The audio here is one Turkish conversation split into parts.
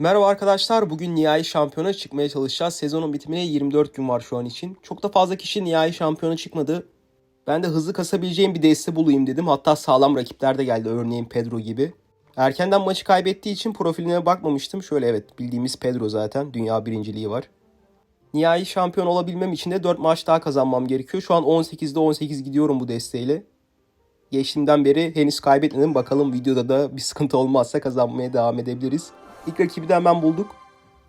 Merhaba arkadaşlar. Bugün nihai şampiyona çıkmaya çalışacağız. Sezonun bitimine 24 gün var şu an için. Çok da fazla kişi nihai şampiyona çıkmadı. Ben de hızlı kasabileceğim bir deste bulayım dedim. Hatta sağlam rakipler de geldi. Örneğin Pedro gibi. Erkenden maçı kaybettiği için profiline bakmamıştım. Şöyle evet bildiğimiz Pedro zaten. Dünya birinciliği var. Nihai şampiyon olabilmem için de 4 maç daha kazanmam gerekiyor. Şu an 18'de 18 gidiyorum bu desteğiyle. Geçtiğimden beri henüz kaybetmedim. Bakalım videoda da bir sıkıntı olmazsa kazanmaya devam edebiliriz. İlk rakibi de hemen bulduk.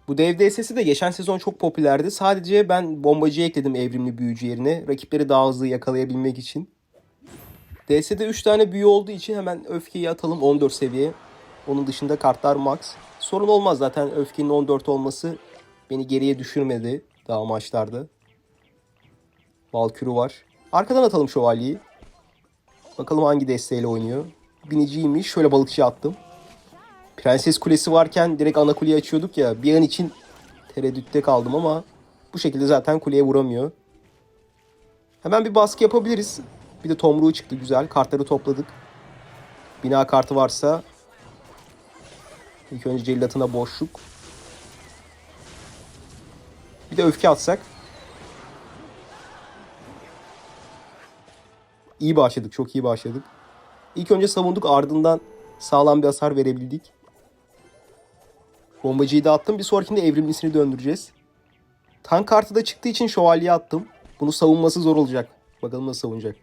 Bu dev DS'si de geçen sezon çok popülerdi. Sadece ben bombacı ekledim evrimli büyücü yerine. Rakipleri daha hızlı yakalayabilmek için. DS'de 3 tane büyü olduğu için hemen öfkeyi atalım 14 seviye. Onun dışında kartlar max. Sorun olmaz zaten öfkenin 14 olması beni geriye düşürmedi daha maçlarda. Valkürü var. Arkadan atalım şövalyeyi. Bakalım hangi desteğiyle oynuyor. Biniciymiş. Şöyle balıkçı attım. Prenses Kulesi varken direkt ana kuleyi açıyorduk ya. Bir an için tereddütte kaldım ama bu şekilde zaten kuleye vuramıyor. Hemen bir baskı yapabiliriz. Bir de tomruğu çıktı güzel. Kartları topladık. Bina kartı varsa ilk önce cellatına boşluk. Bir de öfke atsak. İyi başladık. Çok iyi başladık. İlk önce savunduk ardından sağlam bir hasar verebildik. Bombacıyı da attım. Bir sonrakinde evrimlisini döndüreceğiz. Tank kartı da çıktığı için şövalye attım. Bunu savunması zor olacak. Bakalım nasıl savunacak.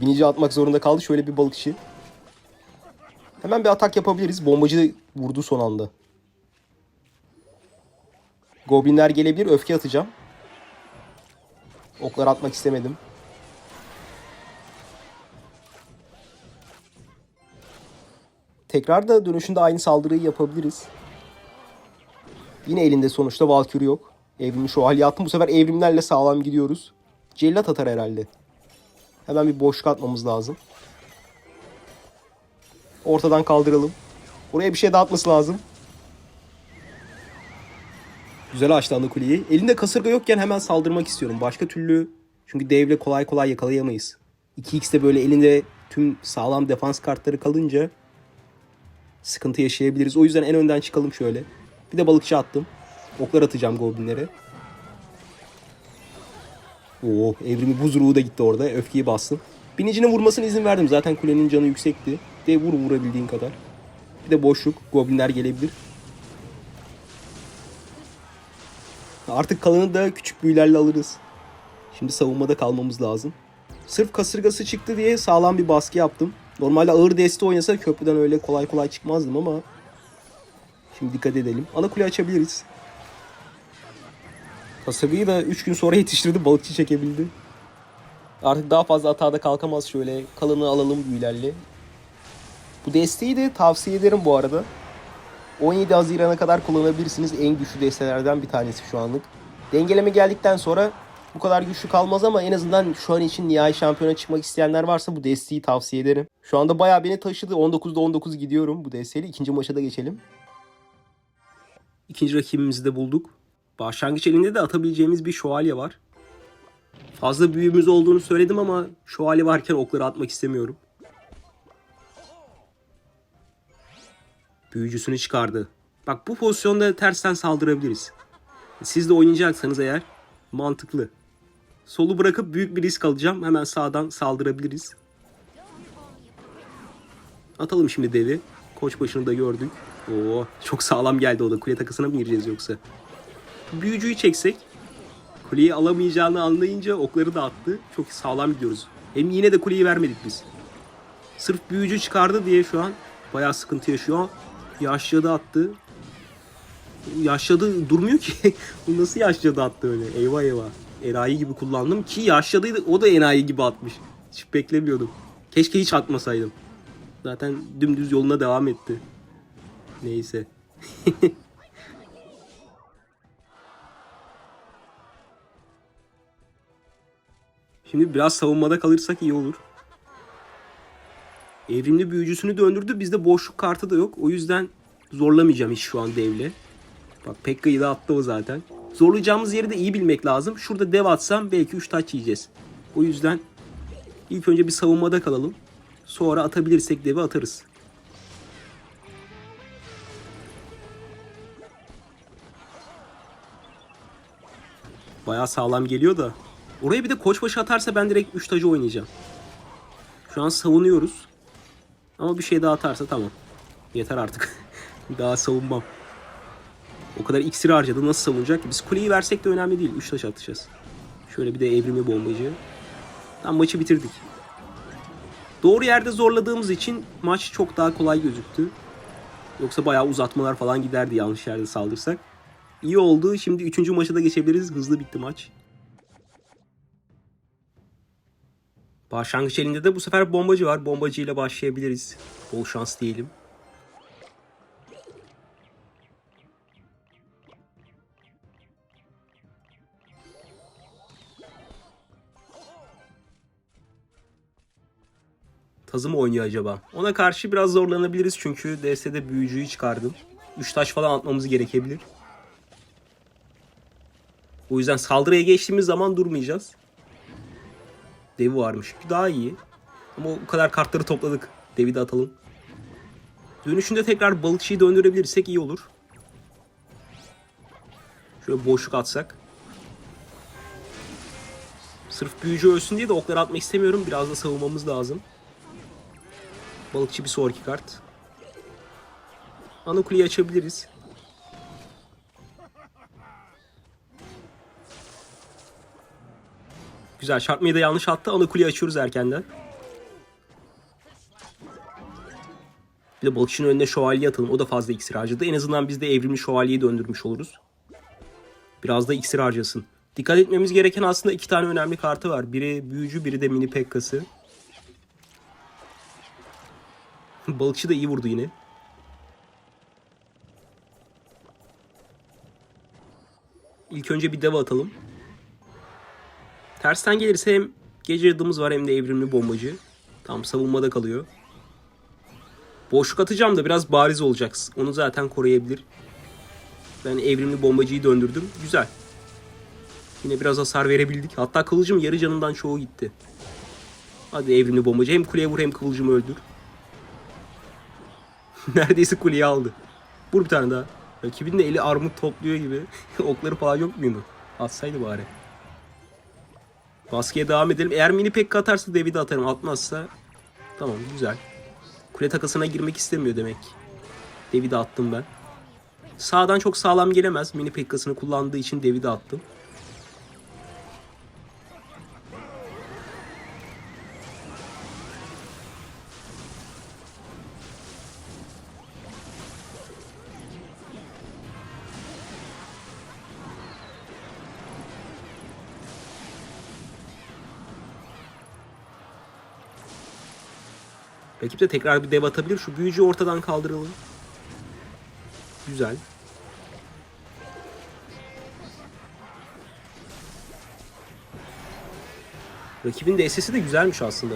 Binici atmak zorunda kaldı. Şöyle bir balıkçı. Hemen bir atak yapabiliriz. Bombacı vurdu son anda. Goblinler gelebilir. Öfke atacağım. Oklar atmak istemedim. Tekrar da dönüşünde aynı saldırıyı yapabiliriz. Yine elinde sonuçta Valkyrie yok. Evrimli şövalye attım. Bu sefer evrimlerle sağlam gidiyoruz. Cellat atar herhalde. Hemen bir boşluk atmamız lazım. Ortadan kaldıralım. Oraya bir şey dağıtması lazım. Güzel ana kuleyi. Elinde kasırga yokken hemen saldırmak istiyorum. Başka türlü çünkü devle kolay kolay yakalayamayız. 2x'te böyle elinde tüm sağlam defans kartları kalınca sıkıntı yaşayabiliriz. O yüzden en önden çıkalım şöyle. Bir de balıkçı attım. Oklar atacağım goblinlere. Oo, evrimi buz da gitti orada. Öfkeyi bastım. Binicinin vurmasına izin verdim. Zaten kulenin canı yüksekti. De vur vurabildiğin kadar. Bir de boşluk. Goblinler gelebilir. Artık kalanı da küçük büyülerle alırız. Şimdi savunmada kalmamız lazım. Sırf kasırgası çıktı diye sağlam bir baskı yaptım. Normalde ağır deste oynasa köprüden öyle kolay kolay çıkmazdım ama şimdi dikkat edelim. Ana kule açabiliriz. Kasırgayı da 3 gün sonra yetiştirdi. Balıkçı çekebildi. Artık daha fazla hatada kalkamaz şöyle. Kalanı alalım büyülerle. Bu desteği de tavsiye ederim bu arada. 17 Haziran'a kadar kullanabilirsiniz. En güçlü destelerden bir tanesi şu anlık. Dengeleme geldikten sonra bu kadar güçlü kalmaz ama en azından şu an için nihai şampiyona çıkmak isteyenler varsa bu desteği tavsiye ederim. Şu anda bayağı beni taşıdı. 19'da 19 gidiyorum bu desteğiyle. İkinci maça da geçelim. İkinci rakibimizi de bulduk. Başlangıç elinde de atabileceğimiz bir şövalye var. Fazla büyüğümüz olduğunu söyledim ama şövalye varken okları atmak istemiyorum. Büyücüsünü çıkardı. Bak bu pozisyonda tersten saldırabiliriz. Siz de oynayacaksanız eğer mantıklı. Solu bırakıp büyük bir risk alacağım. Hemen sağdan saldırabiliriz. Atalım şimdi devi. Koç başını da gördük. Oo, çok sağlam geldi o da. Kule takısına mı gireceğiz yoksa? Büyücüyü çeksek. Kuleyi alamayacağını anlayınca okları da attı. Çok sağlam gidiyoruz. Hem yine de kuleyi vermedik biz. Sırf büyücü çıkardı diye şu an bayağı sıkıntı yaşıyor. Yaşladı attı. Yaşladı durmuyor ki. Bu nasıl yaşladı attı öyle? Eyvah eyvah. Enayi gibi kullandım ki yaşladıydı. O da enayi gibi atmış. Hiç beklemiyordum. Keşke hiç atmasaydım. Zaten dümdüz yoluna devam etti. Neyse. Şimdi biraz savunmada kalırsak iyi olur. Evrimli büyücüsünü döndürdü. Bizde boşluk kartı da yok. O yüzden zorlamayacağım hiç şu an devle. Bak Pekka'yı da attı o zaten. Zorlayacağımız yeri de iyi bilmek lazım. Şurada dev atsam belki 3 taç yiyeceğiz. O yüzden ilk önce bir savunmada kalalım. Sonra atabilirsek devi atarız. Bayağı sağlam geliyor da. Oraya bir de koçbaşı atarsa ben direkt 3 tacı oynayacağım. Şu an savunuyoruz. Ama bir şey daha atarsa tamam. Yeter artık. daha savunmam. O kadar iksir harcadı nasıl savunacak ki? Biz kuleyi versek de önemli değil. 3 taş atacağız. Şöyle bir de evrimi bombacı. Tam maçı bitirdik. Doğru yerde zorladığımız için maç çok daha kolay gözüktü. Yoksa bayağı uzatmalar falan giderdi yanlış yerde saldırsak. İyi oldu. Şimdi 3. maça da geçebiliriz. Hızlı bitti maç. Başlangıç elinde de bu sefer bombacı var. Bombacı ile başlayabiliriz. Bol şans diyelim. Tazı mı oynuyor acaba? Ona karşı biraz zorlanabiliriz çünkü DS'de büyücüyü çıkardım. 3 taş falan atmamız gerekebilir. O yüzden saldırıya geçtiğimiz zaman durmayacağız. Devi varmış. Daha iyi. Ama o kadar kartları topladık. Devi de atalım. Dönüşünde tekrar balıkçıyı döndürebilirsek iyi olur. Şöyle boşluk atsak. Sırf büyücü ölsün diye de okları atmak istemiyorum. Biraz da savunmamız lazım. Balıkçı bir sonraki kart. Ana kuleyi açabiliriz. Güzel. Çarpmayı da yanlış attı. Ana kuleyi açıyoruz erkenden. Bir de balıkçının önüne şövalye atalım. O da fazla iksir harcadı. En azından biz de evrimli şövalyeyi döndürmüş oluruz. Biraz da iksir harcasın. Dikkat etmemiz gereken aslında iki tane önemli kartı var. Biri büyücü, biri de mini pekkası. Balıkçı da iyi vurdu yine. İlk önce bir deva atalım. Tersten gelirse hem gece yadımız var hem de evrimli bombacı. Tam savunmada kalıyor. Boşluk atacağım da biraz bariz olacak. Onu zaten koruyabilir. Ben evrimli bombacıyı döndürdüm. Güzel. Yine biraz hasar verebildik. Hatta kılıcım yarı canından çoğu gitti. Hadi evrimli bombacı. Hem kuleye vur hem kılıcımı öldür. Neredeyse kuleyi aldı. Vur bir tane daha. Rakibin de eli armut topluyor gibi. Okları falan yok muydu? Atsaydı bari. Baskıya devam edelim. Eğer mini pekka atarsa devi de atarım. Atmazsa tamam güzel. Kule takasına girmek istemiyor demek. Devi de attım ben. Sağdan çok sağlam gelemez. Mini pekkasını kullandığı için devi de attım. Rakip de tekrar bir dev atabilir. Şu büyücüyü ortadan kaldıralım. Güzel. Rakibin de de güzelmiş aslında.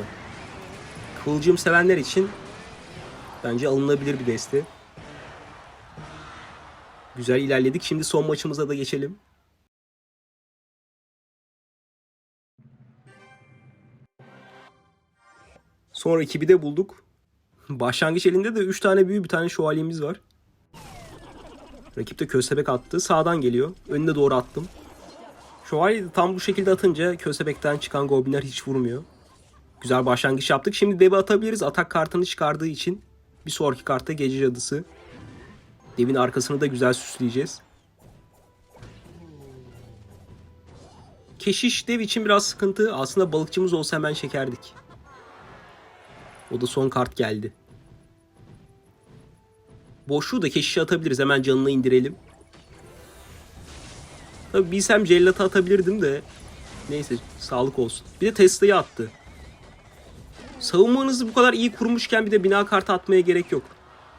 Kıvılcım sevenler için bence alınabilir bir deste. Güzel ilerledik. Şimdi son maçımıza da geçelim. Sonra ekibi de bulduk. Başlangıç elinde de 3 tane büyü bir tane şövalyemiz var. Rakip de köstebek attı. Sağdan geliyor. Önüne doğru attım. Şövalye tam bu şekilde atınca köstebekten çıkan goblinler hiç vurmuyor. Güzel başlangıç yaptık. Şimdi devi atabiliriz. Atak kartını çıkardığı için bir sonraki kartta gece cadısı. Devin arkasını da güzel süsleyeceğiz. Keşiş dev için biraz sıkıntı. Aslında balıkçımız olsa hemen çekerdik. O da son kart geldi. Boşluğu da keşişe atabiliriz. Hemen canını indirelim. Tabii bilsem cellata atabilirdim de. Neyse sağlık olsun. Bir de Tesla'yı attı. Savunmanızı bu kadar iyi kurmuşken bir de bina kartı atmaya gerek yok.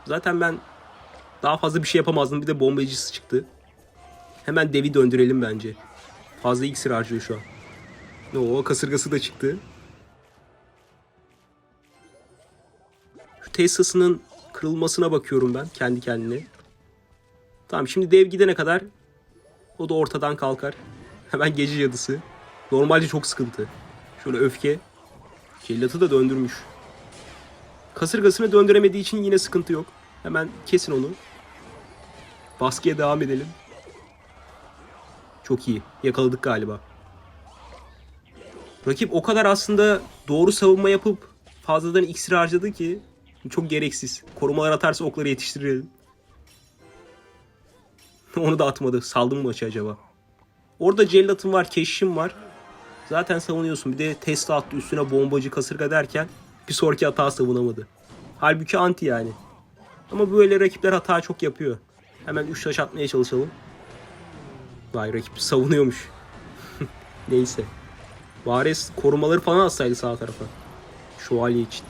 Zaten ben daha fazla bir şey yapamazdım. Bir de bombacısı çıktı. Hemen devi döndürelim bence. Fazla iksir harcıyor şu an. O kasırgası da çıktı. Tesla'sının kırılmasına bakıyorum ben kendi kendine. Tamam şimdi dev gidene kadar o da ortadan kalkar. Hemen gece cadısı. Normalde çok sıkıntı. Şöyle öfke. Cellatı da döndürmüş. Kasırgasını döndüremediği için yine sıkıntı yok. Hemen kesin onu. Baskıya devam edelim. Çok iyi. Yakaladık galiba. Rakip o kadar aslında doğru savunma yapıp fazladan iksir harcadı ki çok gereksiz. Korumalar atarsa okları yetiştirelim. Onu da atmadı. Saldım maçı acaba? Orada cellatım var, keşişim var. Zaten savunuyorsun. Bir de Tesla attı üstüne bombacı kasırga derken bir sonraki hata savunamadı. Halbuki anti yani. Ama böyle rakipler hata çok yapıyor. Hemen 3 taş atmaya çalışalım. Vay rakip savunuyormuş. Neyse. Bari korumaları falan atsaydı sağ tarafa. Şövalye için.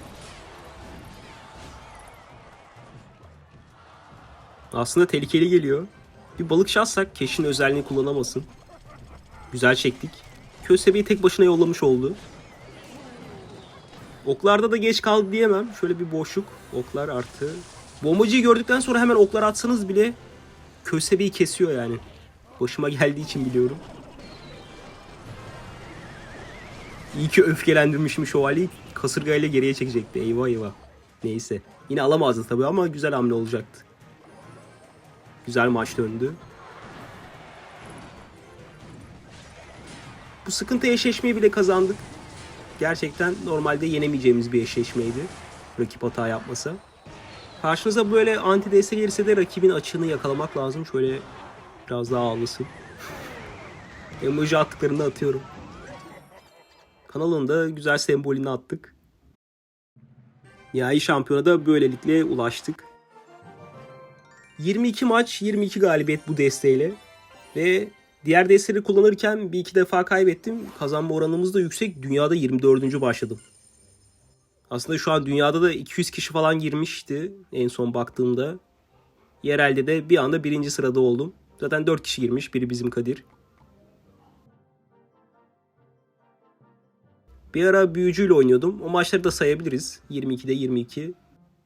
Aslında tehlikeli geliyor. Bir balık şatsak keşin özelliğini kullanamasın. Güzel çektik. Köstebeği tek başına yollamış oldu. Oklarda da geç kaldı diyemem. Şöyle bir boşluk. Oklar artı. Bombacıyı gördükten sonra hemen oklar atsanız bile köstebeği kesiyor yani. Başıma geldiği için biliyorum. İyi ki öfkelendirmişim şövalyeyi. Kasırgayla geriye çekecekti. Eyvah eyvah. Neyse. Yine alamazdı tabii ama güzel hamle olacaktı. Güzel maç döndü. Bu sıkıntı eşleşmeyi bile kazandık. Gerçekten normalde yenemeyeceğimiz bir eşleşmeydi. Rakip hata yapmasa. Karşınıza böyle anti DS gelirse de rakibin açığını yakalamak lazım. Şöyle biraz daha ağlasın. Emoji attıklarını atıyorum. Kanalında güzel sembolünü attık. Nihai şampiyona da böylelikle ulaştık. 22 maç, 22 galibiyet bu desteğiyle. Ve diğer desteleri kullanırken bir iki defa kaybettim. Kazanma oranımız da yüksek. Dünyada 24. başladım. Aslında şu an dünyada da 200 kişi falan girmişti en son baktığımda. Yerelde de bir anda birinci sırada oldum. Zaten 4 kişi girmiş. Biri bizim Kadir. Bir ara büyücüyle oynuyordum. O maçları da sayabiliriz. 22'de 22.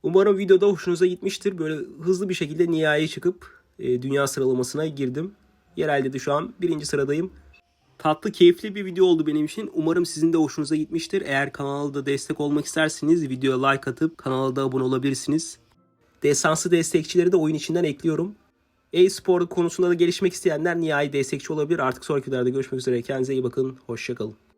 Umarım videoda hoşunuza gitmiştir. Böyle hızlı bir şekilde nihaiye çıkıp e, dünya sıralamasına girdim. Yerelde de şu an birinci sıradayım. Tatlı, keyifli bir video oldu benim için. Umarım sizin de hoşunuza gitmiştir. Eğer kanalda destek olmak isterseniz videoya like atıp kanala da abone olabilirsiniz. Desanslı destekçileri de oyun içinden ekliyorum. E-spor konusunda da gelişmek isteyenler nihai destekçi olabilir. Artık sonraki videolarda görüşmek üzere. Kendinize iyi bakın. Hoşçakalın.